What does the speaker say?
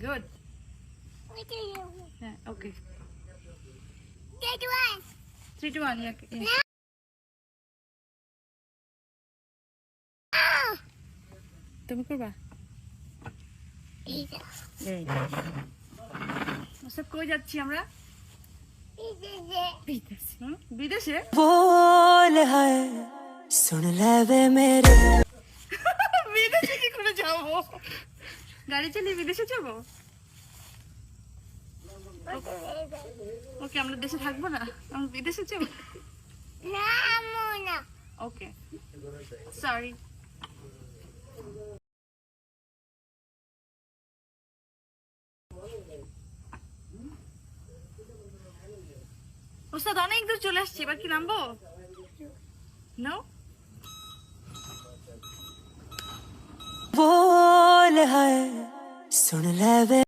Good. Yeah, okay. Three to one. Three to one. Yeah. yeah. No. তুমি করবা সব কই যাচ্ছি আমরা বিদেশে বল হ্যাঁ सुन ले वे मेरे গাড়ি চালিয়ে বিদেশে যাব? ওকে আমরা দেশে থাকব না? আমরা বিদেশে যাব. ওকে সরি ওস্তাদ অনেক দূর চলে আসছি এবার কি নামবো? নো ਹਾਏ ਹਾਏ ਸੁਣ ਲੈ ਵੇ